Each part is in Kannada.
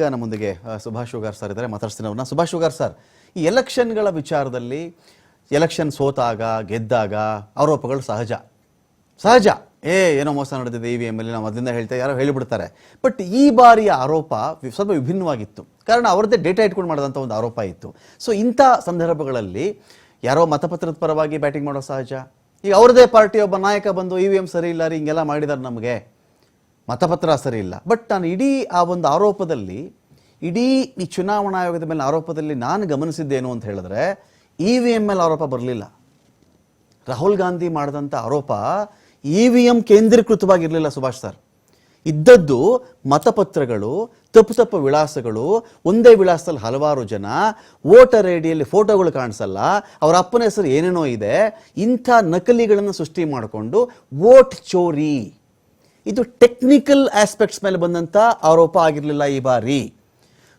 ಈಗ ನಮ್ಮೊಂದಿಗೆ ಮುಂದಿಗೆ ಸುಭಾಷ್ ಶುಗಾರ್ ಸರ್ ಇದ್ದಾರೆ. ಮಾತಾಡ್ತೀನಿ ಅವ್ರನ್ನ. ಸುಭಾಷ್ ಶುಗಾರ್ ಸರ್ ಈ ಎಲೆಕ್ಷನ್ಗಳ ವಿಚಾರದಲ್ಲಿ ಎಲೆಕ್ಷನ್ ಸೋತಾಗ, ಗೆದ್ದಾಗ ಆರೋಪಗಳು ಸಹಜ. ಸಹಜ. ಏ, ಏನೋ ಮೋಸ ನಡೆದಿದೆ ಇ ವಿ ಎಂ ಅಲ್ಲಿ, ನಾವು ಅದರಿಂದ ಹೇಳ್ತಾ ಯಾರೋ ಹೇಳಿಬಿಡ್ತಾರೆ. ಬಟ್ ಈ ಬಾರಿಯ ಆರೋಪ ಸ್ವಲ್ಪ ವಿಭಿನ್ನವಾಗಿತ್ತು. ಕಾರಣ ಅವರದ್ದೇ ಡೇಟಾ ಇಟ್ಕೊಂಡು ಮಾಡಿದಂಥ ಒಂದು ಆರೋಪ ಇತ್ತು. ಸೊ ಇಂಥ ಸಂದರ್ಭಗಳಲ್ಲಿ ಯಾರೋ ಮತಪತ್ರದ ಪರವಾಗಿ ಬ್ಯಾಟಿಂಗ್ ಮಾಡೋ ಸಹಜ? ಈಗ ಅವ್ರದ್ದೇ ಪಾರ್ಟಿ ಒಬ್ಬ ನಾಯಕ ಬಂದು ಇ ವಿ ಎಂ ಸರಿ ಇಲ್ಲ ರೀ, ಹಿಂಗೆಲ್ಲ ಮಾಡಿದಾರೆ ನಮಗೆ. ಮತಪತ್ರ ಸರಿ ಇಲ್ಲ. ಬಟ್ ನಾನು ಇಡೀ ಆ ಒಂದು ಆರೋಪದಲ್ಲಿ, ಇಡೀ ಈ ಚುನಾವಣಾ ಆಯೋಗದ ಮೇಲೆ ಆರೋಪದಲ್ಲಿ ನಾನು ಗಮನಿಸಿದ್ದೇನು ಅಂತ ಹೇಳಿದ್ರೆ, ಇ ವಿ ಎಂ ಮೇಲೆ ಆರೋಪ ಬರಲಿಲ್ಲ. ರಾಹುಲ್ ಗಾಂಧಿ ಮಾಡಿದಂಥ ಆರೋಪ ಇ ವಿ ಎಂ ಕೇಂದ್ರೀಕೃತವಾಗಿರಲಿಲ್ಲ ಸುಭಾಷ್ ಸರ್. ಇದ್ದದ್ದು ಮತಪತ್ರಗಳು, ತಪ್ಪು ತಪ್ಪು ವಿಳಾಸಗಳು, ಒಂದೇ ವಿಳಾಸದಲ್ಲಿ ಹಲವಾರು ಜನ, ವೋಟರ್ ಐಡಿಯಲ್ಲಿ ಫೋಟೋಗಳು ಕಾಣಿಸಲ್ಲ, ಅವರ ಅಪ್ಪನ ಹೆಸರು ಏನೇನೋ ಇದೆ, ಇಂಥ ನಕಲಿಗಳನ್ನು ಸೃಷ್ಟಿ ಮಾಡಿಕೊಂಡು ವೋಟ್ ಚೋರಿ. ಇದು ಟೆಕ್ನಿಕಲ್ ಆಸ್ಪೆಕ್ಟ್ಸ್ ಮೇಲೆ ಬಂದಂಥ ಆರೋಪ ಆಗಿರಲಿಲ್ಲ ಈ ಬಾರಿ.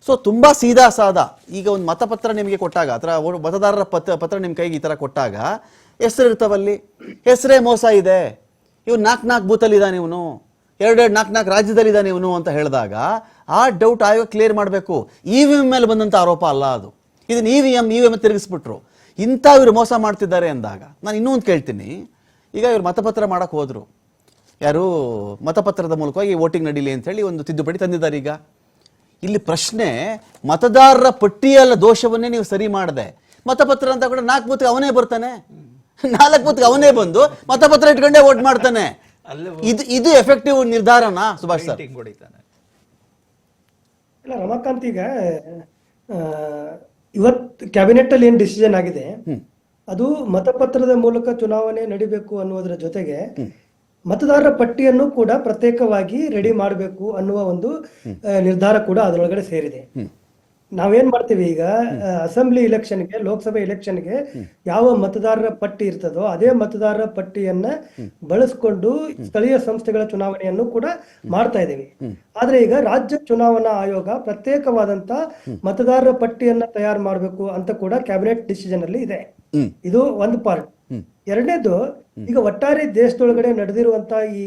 ಸೊ ತುಂಬ ಸೀದಾ ಸಾದಾ. ಈಗ ಒಂದು ಮತಪತ್ರ ನಿಮಗೆ ಕೊಟ್ಟಾಗ, ಅಥವಾ ಓ- ಮತದಾರರ ಪತ್ರ ಪತ್ರ ನಿಮ್ಮ ಕೈಗೆ ಈ ಥರ ಕೊಟ್ಟಾಗ, ಹೆಸರು ಇರ್ತಾವಲ್ಲಿ ಹೆಸರೇ ಮೋಸ ಇದೆ. ಇವ್ನು ನಾಲ್ಕು ನಾಲ್ಕು ಬೂತಲ್ಲಿದ್ದಾನೆ ಇವನು. ಎರಡೆರಡು ನಾಲ್ಕು ನಾಲ್ಕು ರಾಜ್ಯದಲ್ಲಿದ್ದಾನೆ ಇವನು ಅಂತ ಹೇಳಿದಾಗ, ಆ ಡೌಟ್ ಆಯೋಗ ಕ್ಲಿಯರ್ ಮಾಡಬೇಕು. ಇ ವಿ ಎಂ ಮೇಲೆ ಬಂದಂಥ ಆರೋಪ ಅಲ್ಲ ಅದು. ಇದನ್ನು E V M E V M ತಿರುಗಿಸ್ಬಿಟ್ರು. ಇಂಥ ಇವರು ಮೋಸ ಮಾಡ್ತಿದ್ದಾರೆ ಅಂದಾಗ, ನಾನು ಇನ್ನೂ ಒಂದು ಕೇಳ್ತೀನಿ. ಈಗ ಇವರು ಮತಪತ್ರ ಮಾಡೋಕ್ಕೆ ಹೋದ್ರು. ಯಾರು ಮತಪತ್ರದ ಮೂಲಕವಾಗಿ ವೋಟಿಂಗ್ ನಡೀಲಿ ಅಂತ ಹೇಳಿ ಒಂದು ತಿದ್ದುಪಡಿ ತಂದಿದ್ದಾರೆ ಈಗ. ಇಲ್ಲಿ ಪ್ರಶ್ನೆ ಮತದಾರರ ಪಟ್ಟಿಯಲ್ಲ ದೋಷವನ್ನೇ ನೀವು ಸರಿ ಮಾಡದೆ. ಮತಪತ್ರ ಅಂತ ಕೂಡ ನಾಲ್ಕು ಬೂತ್ಗೆ ಅವನೇ ಬರ್ತಾನೆ. ನಾಲ್ಕು ಬೂತ್ಗೆ ಅವನೇ ಬಂದು ಮತಪತ್ರ ಇಟ್ಕೊಂಡೇ ವೋಟ್ ಮಾಡ್ತಾನೆ. ಇದು ಇದು ಎಫೆಕ್ಟಿವ್ ನಿರ್ಧಾರನಾ ಸುಭಾಷ್ ಸರ್? ಇಲ್ಲ ರಮಾಕಾಂತ್ ಈಗ ಆ, ಇವತ್ತು ಕ್ಯಾಬಿನೆಟ್ ಅಲ್ಲಿ ಏನ್ ಡಿಸಿಷನ್ ಆಗಿದೆ? ಅದು ಮತಪತ್ರದ ಮೂಲಕ ಚುನಾವಣೆ ನಡಿಬೇಕು ಅನ್ನೋದ್ರ ಜೊತೆಗೆ ಮತದಾರರ ಪಟ್ಟಿಯನ್ನು ಕೂಡ ಪ್ರತ್ಯೇಕವಾಗಿ ರೆಡಿ ಮಾಡಬೇಕು ಅನ್ನುವ ಒಂದು ನಿರ್ಧಾರ ಕೂಡ ಅದರೊಳಗಡೆ ಸೇರಿದೆ. ನಾವೇನ್ ಮಾಡ್ತೀವಿ ಈಗ ಅಸೆಂಬ್ಲಿ ಇಲೆಕ್ಷನ್ಗೆ ಲೋಕಸಭೆ ಇಲೆಕ್ಷನ್ಗೆ ಯಾವ ಮತದಾರರ ಪಟ್ಟಿ ಇರ್ತದೋ ಅದೇ ಮತದಾರರ ಪಟ್ಟಿಯನ್ನ ಬಳಸ್ಕೊಂಡು ಸ್ಥಳೀಯ ಸಂಸ್ಥೆಗಳ ಚುನಾವಣೆಯನ್ನು ಕೂಡ ಮಾಡ್ತಾ ಇದ್ದೀವಿ. ಆದ್ರೆ ಈಗ ರಾಜ್ಯ ಚುನಾವಣಾ ಆಯೋಗ ಪ್ರತ್ಯೇಕವಾದಂತ ಮತದಾರರ ಪಟ್ಟಿಯನ್ನ ತಯಾರು ಮಾಡಬೇಕು ಅಂತ ಕೂಡ ಕ್ಯಾಬಿನೆಟ್ ಡಿಸಿಷನ್ ಅಲ್ಲಿ ಇದೆ. ಇದು ಒಂದು ಪಾರ್ಟ್ ಎರಡನೇದು ಈಗ ಒಟ್ಟಾರೆ ದೇಶದೊಳಗಡೆ ನಡೆದಿರುವಂತ ಈ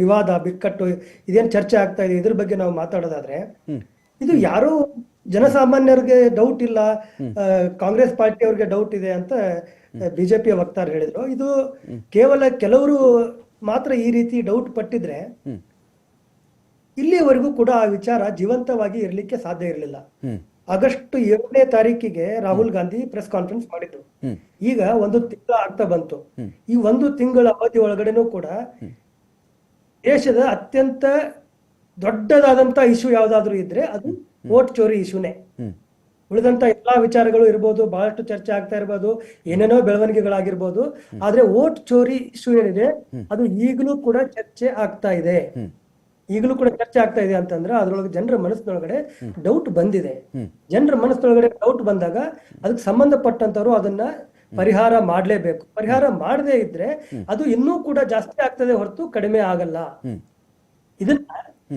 ವಿವಾದ ಬಿಕ್ಕಟ್ಟು ಇದೇನ್ ಚರ್ಚೆ ಆಗ್ತಾ ಇದೆ ಇದ್ರ ಬಗ್ಗೆ ನಾವು ಮಾತಾಡೋದಾದ್ರೆ ಇದು ಯಾರು ಜನಸಾಮಾನ್ಯರಿಗೆ ಡೌಟ್ ಇಲ್ಲ ಕಾಂಗ್ರೆಸ್ ಪಾರ್ಟಿ ಅವ್ರಿಗೆ ಡೌಟ್ ಇದೆ ಅಂತ ಬಿಜೆಪಿಯ ವಕ್ತಾರ ಹೇಳಿದ್ರು. ಇದು ಕೇವಲ ಕೆಲವರು ಮಾತ್ರ ಈ ರೀತಿ ಡೌಟ್ ಪಟ್ಟಿದ್ರೆ ಇಲ್ಲಿಯವರೆಗೂ ಕೂಡ ಆ ವಿಚಾರ ಜೀವಂತವಾಗಿ ಇರಲಿಕ್ಕೆ ಸಾಧ್ಯ ಇರಲಿಲ್ಲ. ಆಗಸ್ಟ್ ಏಳನೇ ತಾರೀಕಿಗೆ ರಾಹುಲ್ ಗಾಂಧಿ ಪ್ರೆಸ್ ಕಾನ್ಫರೆನ್ಸ್ ಮಾಡಿದ್ರು. ಈಗ ಒಂದು ತಿಂಗಳ ಆಗ್ತಾ ಬಂತು. ಈ ಒಂದು ತಿಂಗಳ ಅವಧಿ ಒಳಗಡೆನೂ ಕೂಡ ದೇಶದ ಅತ್ಯಂತ ದೊಡ್ಡದಾದಂತ ಇಶ್ಯೂ ಯಾವ್ದಾದ್ರು ಇದ್ರೆ ಅದು ವೋಟ್ ಚೋರಿ ಇಶ್ಯೂನೇ ಉಳಿದಂತ ಎಲ್ಲಾ ವಿಚಾರಗಳು ಇರ್ಬೋದು ಬಹಳಷ್ಟು ಚರ್ಚೆ ಆಗ್ತಾ ಇರ್ಬೋದು ಏನೇನೋ ಬೆಳವಣಿಗೆಗಳಾಗಿರ್ಬೋದು ಆದ್ರೆ ವೋಟ್ ಚೋರಿ ಇಶ್ಯೂ ಏನಿದೆ ಅದು ಈಗಲೂ ಕೂಡ ಚರ್ಚೆ ಆಗ್ತಾ ಇದೆ. ಈಗಲೂ ಕೂಡ ಚರ್ಚೆ ಆಗ್ತಾ ಇದೆ ಅಂತಂದ್ರೆ ಅದ್ರೊಳಗೆ ಜನರ ಮನಸ್ಸಿನೊಳಗಡೆ ಡೌಟ್ ಬಂದಿದೆ. ಜನರ ಮನಸ್ಸಿನೊಳಗಡೆ ಡೌಟ್ ಬಂದಾಗ ಅದಕ್ಕೆ ಸಂಬಂಧಪಟ್ಟಂತವ್ರು ಅದನ್ನ ಪರಿಹಾರ ಮಾಡಲೇಬೇಕು. ಪರಿಹಾರ ಮಾಡದೇ ಇದ್ರೆ ಅದು ಇನ್ನೂ ಕೂಡ ಜಾಸ್ತಿ ಆಗ್ತದೆ ಹೊರತು ಕಡಿಮೆ ಆಗಲ್ಲ. ಇದನ್ನ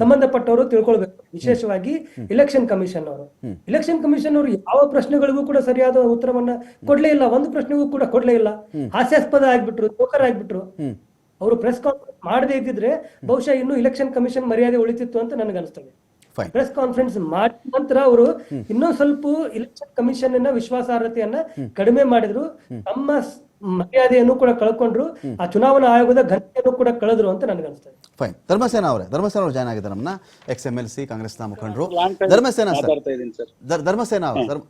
ಸಂಬಂಧಪಟ್ಟವರು ತಿಳ್ಕೊಳ್ಬೇಕು. ವಿಶೇಷವಾಗಿ ಇಲೆಕ್ಷನ್ ಕಮಿಷನ್ ಅವರು. ಇಲೆಕ್ಷನ್ ಕಮಿಷನ್ ಅವರು ಯಾವ ಪ್ರಶ್ನೆಗಳಿಗೂ ಕೂಡ ಸರಿಯಾದ ಉತ್ತರವನ್ನ ಕೊಡ್ಲೇ ಇಲ್ಲ. ಒಂದು ಪ್ರಶ್ನೆಗೂ ಕೂಡ ಕೊಡ್ಲೇ ಇಲ್ಲ. ಹಾಸ್ಯಾಸ್ಪದ ಆಗ್ಬಿಟ್ರು ಜೋಕರ್ ಆಗ್ಬಿಟ್ರು. ಅವರು ಪ್ರೆಸ್ ಕಾನ್ಫರೆನ್ಸ್ ಮಾಡದೇ ಇದ್ದಿದ್ರೆ ಬಹುಶಃ ಇನ್ನು ಇಲೆಕ್ಷನ್ ಕಮಿಷನ್ ಮರ್ಯಾದೆ ಉಳಿತಿತ್ತು ಅಂತ ನನಗೆ ಅನಿಸ್ತದೆ. ಫೈನ್ ಪ್ರೆಸ್ ಕಾನ್ಫರೆನ್ಸ್ ಮಾಡಿದ ನಂತರ ಅವರು ಇನ್ನೊಂದು ಸ್ವಲ್ಪ ಇಲೆಕ್ಷನ್ ಕಮಿಷನ್ ಅನ್ನ ವಿಶ್ವಾಸಾರ್ಹತೆಯನ್ನ ಕಡಿಮೆ ಮಾಡಿದ್ರು. ತಮ್ಮ ಮರ್ಯಾದೆಯನ್ನು ಕೂಡ ಕಳ್ಕೊಂಡ್ರು. ಆ ಚುನಾವಣಾ ಆಯೋಗದ ಘನತೆಯನ್ನು ಕೂಡ ಕಳೆದ್ರು ಅಂತ ನನಗೆ ಅನಿಸ್ತದೆ. ಫೈನ್ ಧರ್ಮಸೇನ ಅವರೇ ಧರ್ಮಸೇನ ಅವರು ಜಾಯ್ನ್ ಆಗಿದ್ದಾರೆ ನಮ್ಮನ್ನ ಎಕ್ಸ್ ಎಂ ಎಲ್ ಸಿ ಕಾಂಗ್ರೆಸ್ನ ಮುಖಂಡರು. ಧರ್ಮಸೇನ ಸರ್. ಧರ್ಮಸೇನ ಅವರು ಧರ್ಮ